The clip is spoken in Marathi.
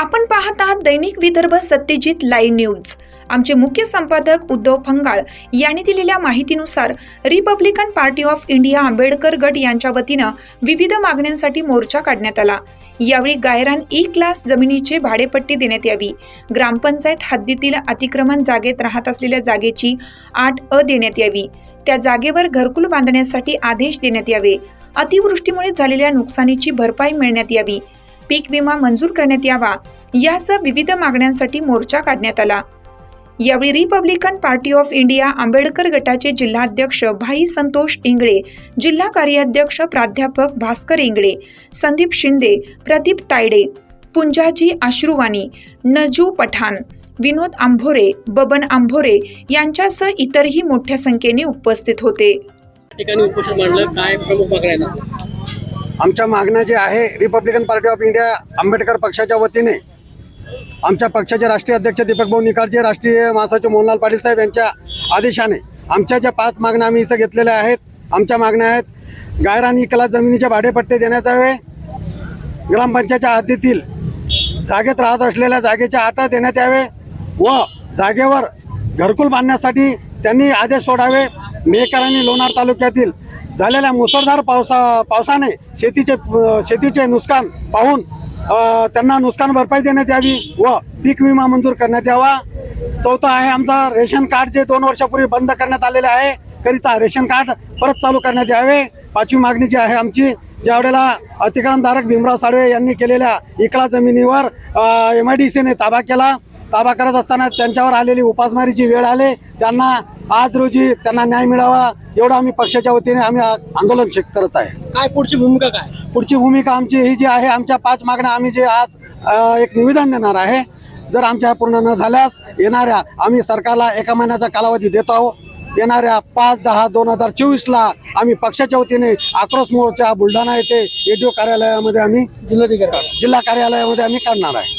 आपण पाहत आहात दैनिक विदर्भ सत्यजित लाईव्ह न्यूज. आमचे मुख्य संपादक उद्धव फंगाळ यांनी दिलेल्या माहितीनुसार Republican Party of India Ambedkar गट यांच्या वतीनं विविध मागण्यांसाठी मोर्चा काढण्यात आला. यावेळी गायरान ई क्लास जमिनीचे भाडेपट्टी देण्यात यावी. ग्रामपंचायत हद्दीतील अतिक्रमण जागेत राहत असलेल्या जागेची आठ अ देण्यात यावी. त्या जागेवर घरकुल बांधण्यासाठी आदेश देण्यात यावे. अतिवृष्टीमुळे झालेल्या नुकसानीची भरपाई मिळण्यात यावी. पीक विमा मंजूर करण्यात यावा. यासह विविध मागण्यांसाठी मोर्चा काढण्यात आला. यावेळी Republican Party of India Ambedkar गटाचे जिल्हाध्यक्ष भाई संतोष इंगळे जिल्हा कार्याध्यक्ष प्राध्यापक भास्कर इंगळे संदीप शिंदे प्रदीप तायडे पुंजाजी आश्रुवानी नजू पठाण विनोद आंभोरे बबन आंभोरे यांच्यासह इतरही मोठ्या संख्येने उपस्थित होते. या ठिकाणी उपोषण मांडलं. काय प्रमुख मागण्या आहेत? आपल्या? आमच्या मागण्या जे आहे Republican Party of India Ambedkar पक्षाच्या वतीने आमच्या पक्षाचे राष्ट्रीय अध्यक्ष दीपक भाऊ निकाळजे राष्ट्रीय महासचिव मोहनलाल पाटील साहेब यांच्या आदेशाने आमच्या ज्या पाच मागण्या आम्ही इथं घेतलेल्या आहेत आमच्या मागण्या आहेत गायरानी कला जमिनीचे भाडेपट्टे देण्यात यावे ग्रामपंचायतच्या हद्दीतील जागेत राहत असलेल्या जागेच्या आटा देण्यात यावे व जागेवर घरकुल बांधण्यासाठी त्यांनी आदेश सोडावे. मेकर आणि लोणार तालुक्यातील झालेल्या मुसळधार पावसा पावसाने शेतीचे शेतीचे नुकसान पाहून त्यांना नुकसान भरपाई देण्यात यावी व पीक विमा मंजूर करण्यात यावा. चौथा आहे आमचा रेशन कार्ड जे दोन वर्षापूर्वी बंद करण्यात आलेले आहे करिता रेशन कार्ड परत चालू करण्यात यावे. पाचवी मागणी जी आहे आमची ज्या वेळेला भीमराव साळवे यांनी केलेल्या इकळा जमिनीवर एम आय डी सीने ताबा केला. ताबा करत असताना त्यांच्यावर आलेली उपासमारीची वेळ आले. त्यांना आज रोजी त्यांना न्याय मिळावा एवढं आम्ही पक्षाच्या वतीने आम्ही आंदोलन करत आहे. काय पुढची भूमिका काय? पुढची भूमिका आमची ही जी आहे आमच्या पाच मागण्या आम्ही जे आज अ, एक निवेदन देणार आहे जर आमच्या पूर्ण न झाल्यास येणाऱ्या आम्ही सरकारला एका महिन्याचा कालावधी देतो आहोत. येणाऱ्या पाच दहा दोन हजार चोवीसला आम्ही पक्षाच्या वतीने आक्रोश मोर्चा बुलढाणा येथे एडीओ कार्यालयामध्ये आम्ही जिल्हाधिकारी. जिल्हा कार्यालयामध्ये आम्ही करणार आहे.